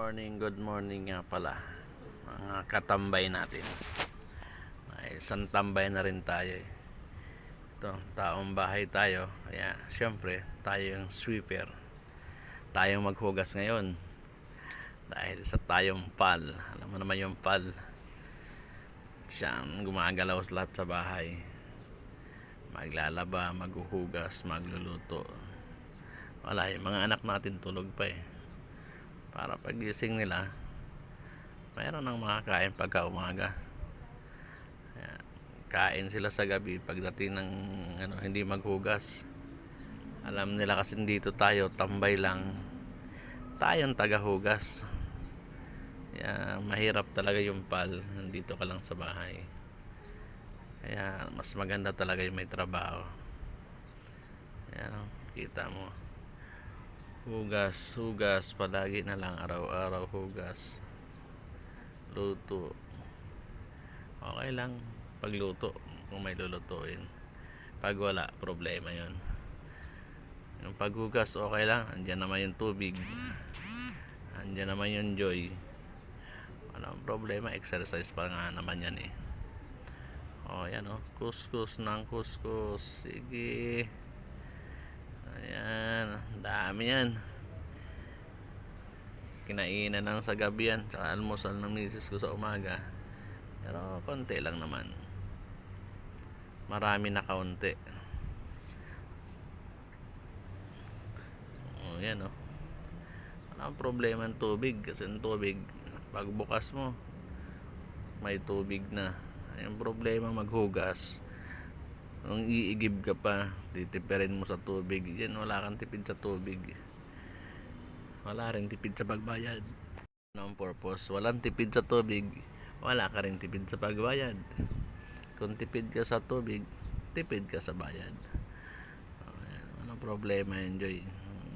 Morning, good morning nga pala. Mga katambay natin. Ay, isang tambay na rin tayo eh. Ito, taong bahay tayo. Kaya, syempre, tayo yung sweeper. Tayong maghugas ngayon. Dahil sa tayong pal. Alam mo naman yung pal. Siya ang gumagalaw sa lahat sa bahay. Maglalaba, maghuhugas, magluluto. Wala, yung mga anak natin tulog pa eh para pagising nila mayroon ng makakain pagka umaga. Ayan. kain sila sa gabi pagdating ng ano, hindi maghugas. Alam nila kasi dito tayo tambay lang. Tayong tagahugas. Kaya mahirap talaga yung pal nandito ka lang sa bahay. Kaya mas maganda talaga yung may trabaho. Ayan, kita mo hugas hugas palagi na lang araw-araw hugas. Luto. Okay lang pagluto kung may lulutuin. Pag wala problema yon yung paghugas okay lang andyan naman yung tubig. Andyan naman yung joy. Walang problema exercise pa nga naman yan eh. Oh yan oh kuskus ng kuskus. Sige Ayan, dami yan. Kinainan lang sa gabi yan, tsaka almusal ng misis ko sa umaga. Pero konti lang naman. Marami na kaunti. Oh, yan oh. Wala ang problema ng tubig kasi ang tubig pagbukas mo may tubig na. Yung problema maghugas nung iigib ka pa titipirin mo sa tubig. Yan wala kang tipid sa tubig. Wala rin tipid sa pagbayad. Ano ang purpose. Walang tipid sa tubig wala ka rin tipid sa pagbayad. Kung tipid ka sa tubig tipid ka sa bayad. Walang problema enjoy.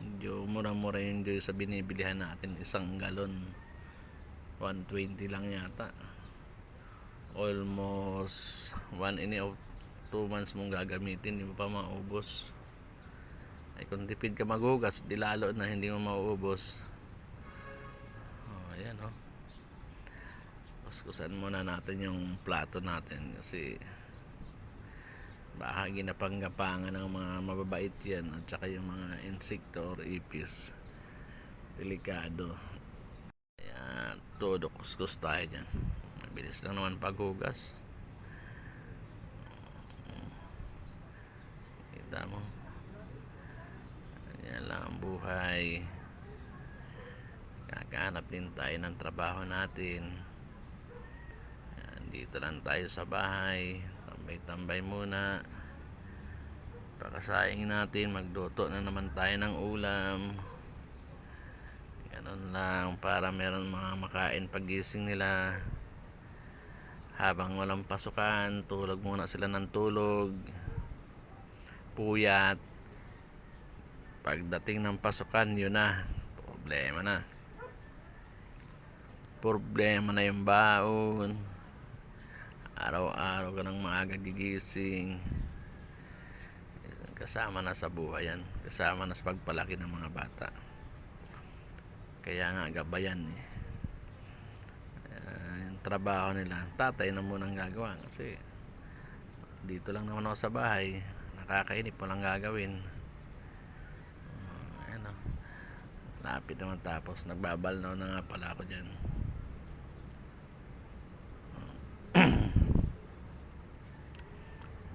Medyo mura-mura yung sa binibilihan natin. Isang galon. 120 lang yata. Almost 1 and a half 2 months mong gagamitin, hindi mo pa maubos. Ay kung tipid ka maghugas, di lalo na hindi mo mauubos. Oh, ayan oh. Kuskusan muna natin yung plato natin kasi bahagi na panggapangan ng mga mababait yan at saka yung mga insekto or ipis. Delikado. Ayan, todo kuskus tayo dyan. Mabilis lang naman paghugas. Kita mo. Yan buhay. Kakahanap din tayo ng trabaho natin. Yan, dito lang tayo sa bahay. Tambay-tambay muna. Pakasayang natin. Magluto na naman tayo ng ulam. Ganun lang para meron mga makain pagising nila. Habang walang pasukan, tulog muna sila ng tulog puyat pagdating ng pasukan yun na. Problema na. Problema na yung baon. Araw-araw ka ng maaga gigising. Kasama na sa buhay yan kasama na sa pagpalaki ng mga bata. Kaya nga gabayan eh. Uh, yung trabaho nila tatay na munang gagawa kasi dito lang naman ako sa bahay. Nakakainip walang gagawin uh, ayan o lapit naman tapos nagbabal na nga pala ako dyan.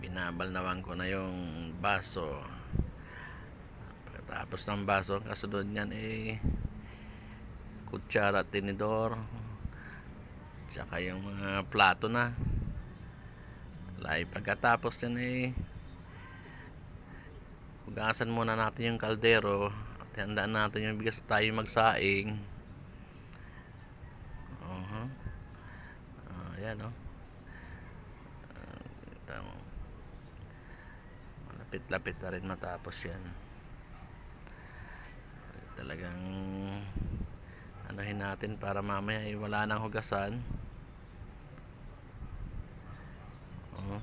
Binabalnawan ko na yung baso. Tapos ng baso kasunod niyan eh kutsara tinidor. Tsaka yung mga plato na. Lai pagkatapos yan eh Hugasan muna natin yung kaldero at handaan natin yung bigas tayo magsaing. Uh -huh. uh, ayan o. Oh. Uh, Malapit-lapit na rin matapos yan. Talagang anuhin natin para mamaya ay wala nang hugasan. Uh -huh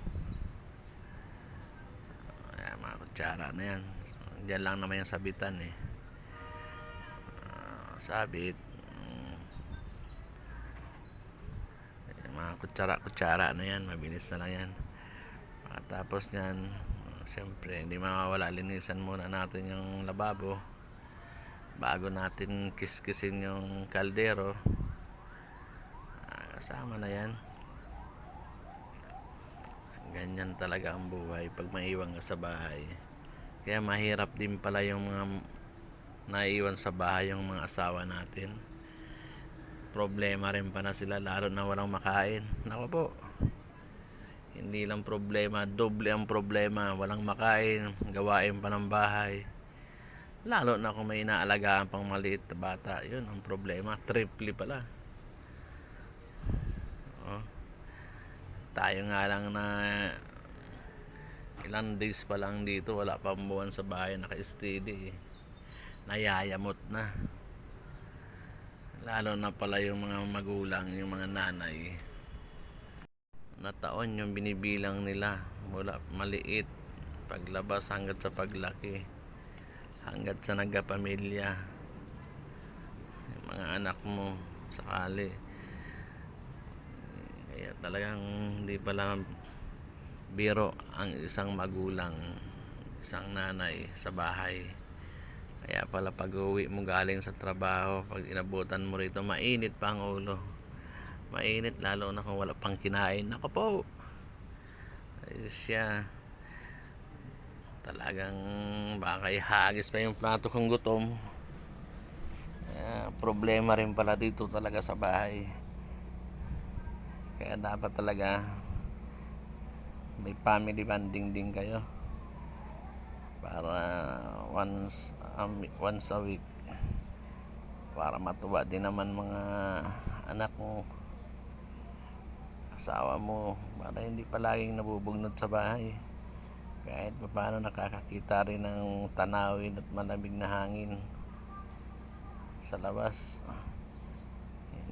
kutsara na yan so, dyan lang naman yung sabitan eh sabit. Yung mga kutsara-kutsara na yan mabilis na lang yan. Pagkatapos nyan siyempre hindi mawawala linisan muna natin yung lababo. Bago natin kiskisin yung kaldero. Ah, kasama na yan. Ganyan talaga ang buhay pag maiwan ka sa bahay. Kaya mahirap din pala yung mga naiwan sa bahay yung mga asawa natin problema rin pa na sila lalo na walang makain nako po hindi lang problema doble ang problema walang makain gawain pa ng bahay lalo na kung may inaalagaan pang maliit na bata yun ang problema triple pala oh. tayo nga lang na ilang days pa lang dito wala pang buwan sa bahay naka-steady eh. Nayayamot na. Lalo na pala yung mga magulang yung mga nanay. Na taon yung binibilang nila mula maliit paglabas hanggat sa paglaki hanggat sa nagkapamilya. Yung mga anak mo sakali. Kaya talagang hindi pala biro ang isang magulang isang nanay sa bahay kaya pala pag uwi mo galing sa trabaho pag inabutan mo rito mainit pa ang ulo. Mainit lalo na kung wala pang kinain. Ako po! Siya talagang baka ihagis pa yung plato kong gutom. Kaya problema rin pala dito talaga sa bahay. Kaya dapat talaga may family bonding din kayo. Para once um, once a week. Para matuwa din naman mga anak mo asawa mo para hindi palaging nabubugnod sa bahay. Kahit pa paano nakakakita rin ng tanawin at malamig na hangin sa labas.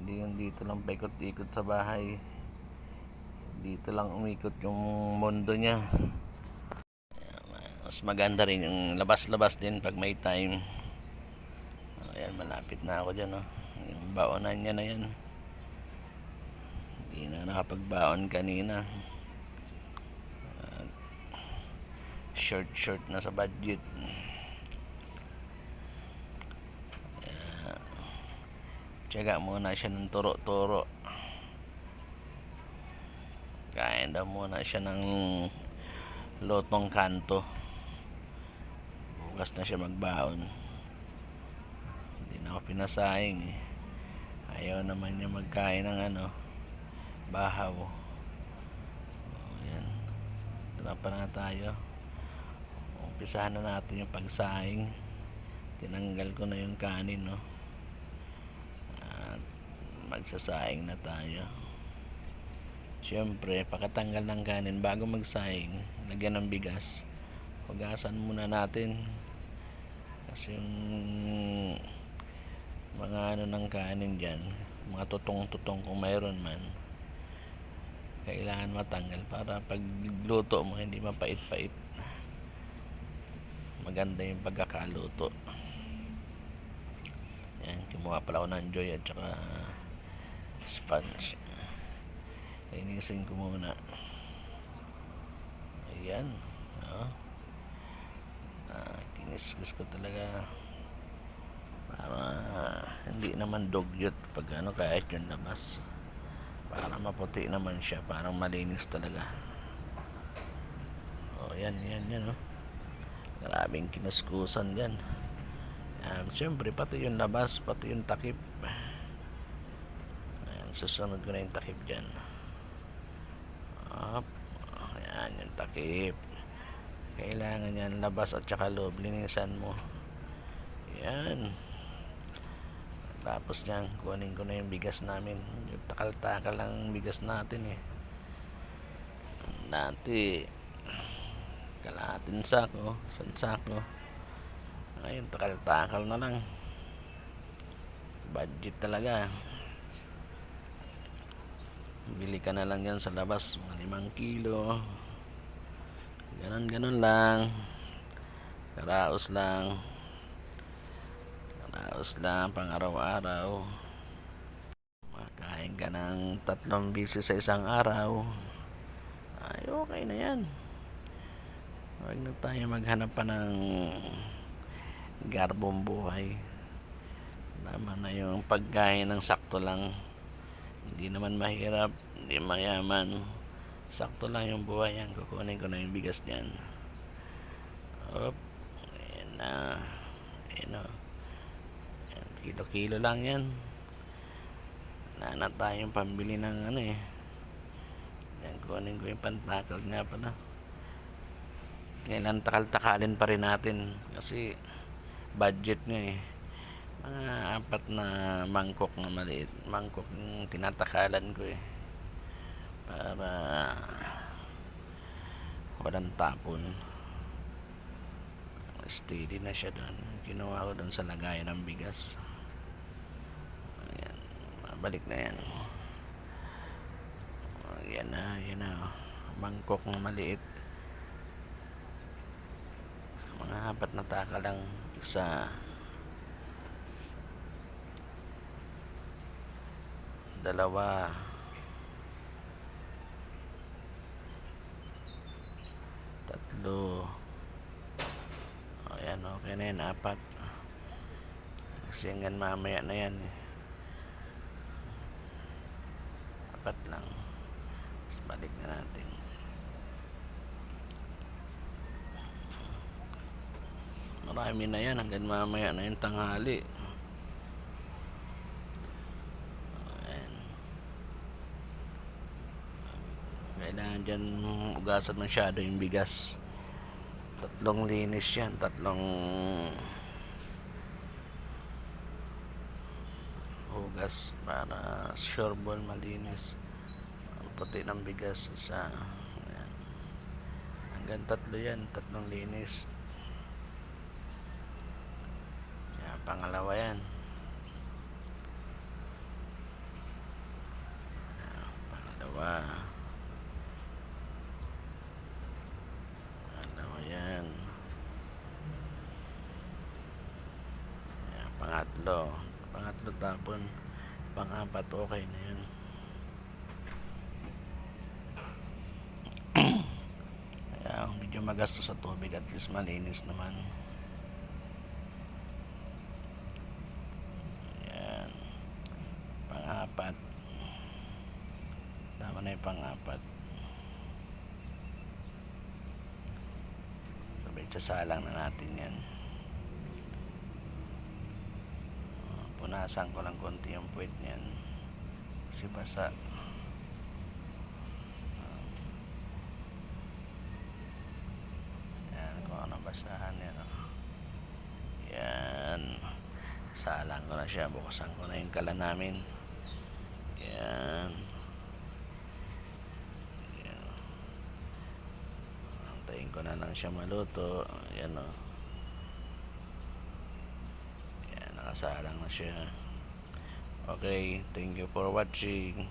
Hindi yung dito lang paikot-ikot sa bahay. Dito lang umikot yung mundo niya mas maganda rin yung labas-labas din pag may time. Ayan malapit na ako dyan oh. yung baonan niya na yan. Hindi na nakapagbaon kanina. Short short na sa budget. Kaya, tiyaga muna siya ng turo-turo. Kain daw muna siya ng lotong kanto bukas na siya magbaon. Hindi na ako pinasahing eh. ayaw naman niya magkain ng ano bahaw. O, yan tara pa na tayo. Umpisahan na natin yung pagsahing tinanggal ko na yung kanin no? At magsasahing na tayo. Siyempre, pakatanggal ng kanin bago magsaing, lagyan ng bigas. Hugasan muna natin. Kasi yung mga ano ng kanin dyan, mga tutong-tutong kung mayroon man, kailangan matanggal para pag luto mo hindi mapait-pait. Maganda yung pagkakaluto. Yan, kumuha pala ako ng joy at saka sponge. Linisin ko muna. Ayan. Oh. Kiniskis ko talaga. Para hindi naman dugyot pag ano kahit yung labas. Para maputi naman siya. Parang malinis talaga. Oh, yan, yan, yan. Oh. Grabing kinuskusan yan. Yan, siyempre, pati yung labas, pati yung takip. Ayan, susunod ko na yung takip dyan. Up. Ayan, yung takip. Kailangan yan labas at saka loob. Linisan mo. Yan. Tapos yan, kunin ko na yung bigas namin. Yung takal-takal lang bigas natin eh. Dati, kalahatin sako, isang sako. Ngayon, takal-takal na lang. Budget talaga. Bili ka na lang yan sa labas, mga limang kilo. Ganon, ganon lang. Karaos lang. Karaos lang, pang araw-araw. Makain ka ng tatlong bisis sa isang araw, ay okay na yan. Huwag na tayo maghanap pa ng garbong buhay. Tama na yung pagkain ng sakto lang. Hindi naman mahirap, hindi mayaman. Sakto lang yung buhay yan. Kukunin ko na yung bigas niyan. Op. Ayan na. Ayan o. Ayan, Kilo-kilo lang yan. Wala na tayong pambili ng ano eh. Yan, kunin ko yung pantakal nga pala. Kailan takal-takalin pa rin natin. Kasi budget nyo eh. Mga apat na mangkok na maliit. Mangkok yung tinatakalan ko eh. Para walang tapon. Steady na siya doon. Kinuha ko doon sa lagayan ng bigas. Ayan. Balik na yan. Yan na, yan na. Mangkok na maliit. Mga apat na taka lang. Isa. Dalawa. Tatlo. Ayan, okay na yan. Apat. Kasi mamaya na yan. eh. Apat lang. Tapos balik na natin. Marami na yan hanggang mamaya na yung tanghali. Ayan. Kailangan dyan ugasan masyado yung bigas. Tatlong linis yan. Tatlong hugas para sure ball malinis. Ang puti ng bigas sa ayan. hanggang tatlo yan. Tatlong linis. Yan, pangalawa yan. Yan, Pangalawa. Pangalawa yan. Yan, pangatlo. Tapon. Pangapat okay na yan. Kaya medyo magastos sa tubig at least malinis naman. Yan. Pangapat. Tama na yung pangapat. Sabay sasalang na natin yan. Punasan ko lang konti yung puwit niyan. Kasi basa. Yan, kung ano basahan yan. oh. Yan. Salang ko na siya. Bukasan ko na yung kala namin. Yan. Yan. Antayin ko na lang siya maluto. Yan o. Yan, nakasalang na siya. Okay, thank you for watching.